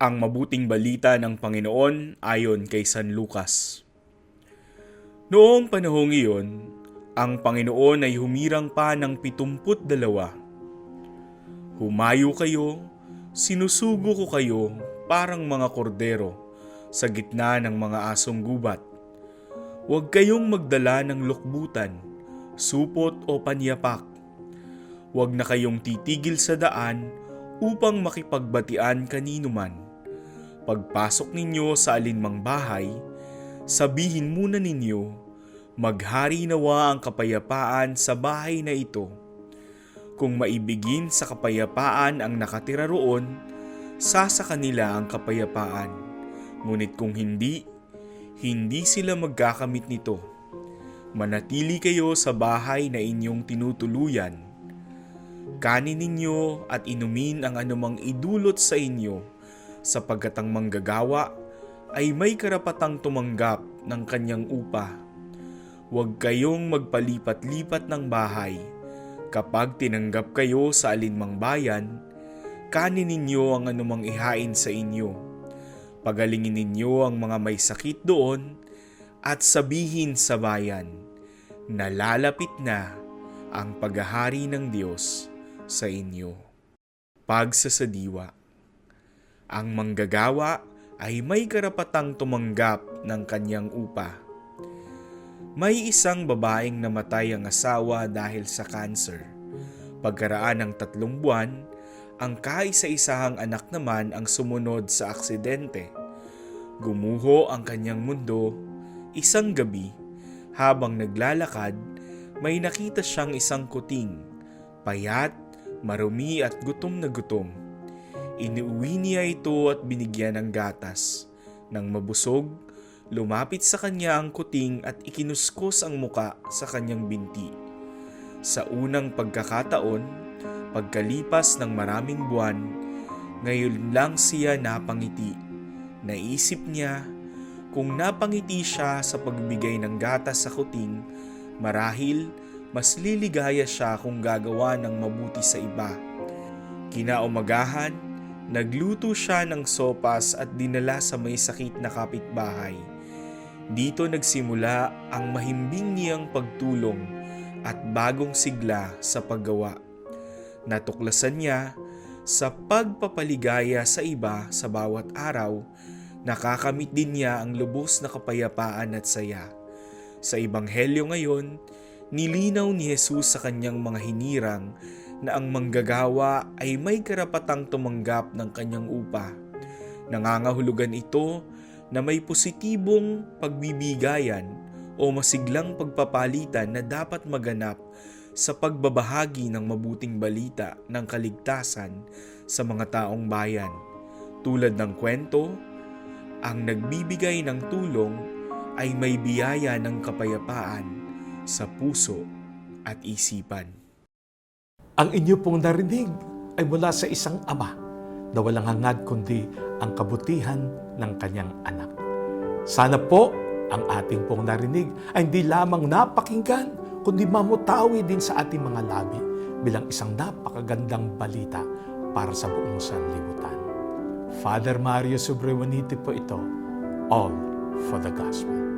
Ang mabuting balita ng Panginoon ayon kay San Lucas. Noong panahong iyon, ang Panginoon ay humirang pa ng pitumput dalawa. Humayo kayo, sinusugo ko kayo parang mga kordero sa gitna ng mga asong gubat. Huwag kayong magdala ng lukbutan, supot o panyapak. Huwag na kayong titigil sa daan upang makipagbatian kanino man. Pagpasok ninyo sa alinmang bahay, sabihin muna ninyo, maghari nawa ang kapayapaan sa bahay na ito. Kung maibigin sa kapayapaan ang nakatira roon, sasa kanila ang kapayapaan. Ngunit kung hindi, hindi sila magkakamit nito. Manatili kayo sa bahay na inyong tinutuluyan. Kanin ninyo at inumin ang anumang idulot sa inyo sapagkat ang manggagawa ay may karapatang tumanggap ng kanyang upa. Huwag kayong magpalipat-lipat ng bahay. Kapag tinanggap kayo sa alinmang bayan, kanin ninyo ang anumang ihain sa inyo. Pagalingin ninyo ang mga may sakit doon at sabihin sa bayan, nalalapit na ang paghahari ng Diyos sa inyo. Pagsasadiwa Ang manggagawa ay may karapatang tumanggap ng kanyang upa. May isang babaeng namatay ang asawa dahil sa cancer. Pagkaraan ng tatlong buwan, ang kaisa-isahang anak naman ang sumunod sa aksidente. Gumuho ang kanyang mundo. Isang gabi, habang naglalakad, may nakita siyang isang kuting. Payat, marumi at gutom na gutom. Iniuwi niya ito at binigyan ng gatas. Nang mabusog, lumapit sa kanya ang kuting at ikinuskos ang muka sa kanyang binti. Sa unang pagkakataon, pagkalipas ng maraming buwan, ngayon lang siya napangiti. Naisip niya, kung napangiti siya sa pagbigay ng gatas sa kuting, marahil mas liligaya siya kung gagawa ng mabuti sa iba. Kinaumagahan, nagluto siya ng sopas at dinala sa may sakit na kapitbahay. Dito nagsimula ang mahimbing niyang pagtulong at bagong sigla sa paggawa. Natuklasan niya sa pagpapaligaya sa iba sa bawat araw, nakakamit din niya ang lubos na kapayapaan at saya. Sa Ebanghelyo ngayon, nilinaw ni Jesus sa kanyang mga hinirang na ang manggagawa ay may karapatang tumanggap ng kanyang upa. Nangangahulugan ito na may positibong pagbibigayan o masiglang pagpapalitan na dapat maganap sa pagbabahagi ng mabuting balita ng kaligtasan sa mga taong bayan. Tulad ng kwento, ang nagbibigay ng tulong ay may biyaya ng kapayapaan sa puso at isipan. Ang inyo pong narinig ay mula sa isang ama na walang hangad kundi ang kabutihan ng kanyang anak. Sana po ang ating pong narinig ay hindi lamang napakinggan, kundi mamutawi din sa ating mga labi bilang isang napakagandang balita para sa buong sanlibutan. Father Mario Sobrewanite po ito, All for the Gospel.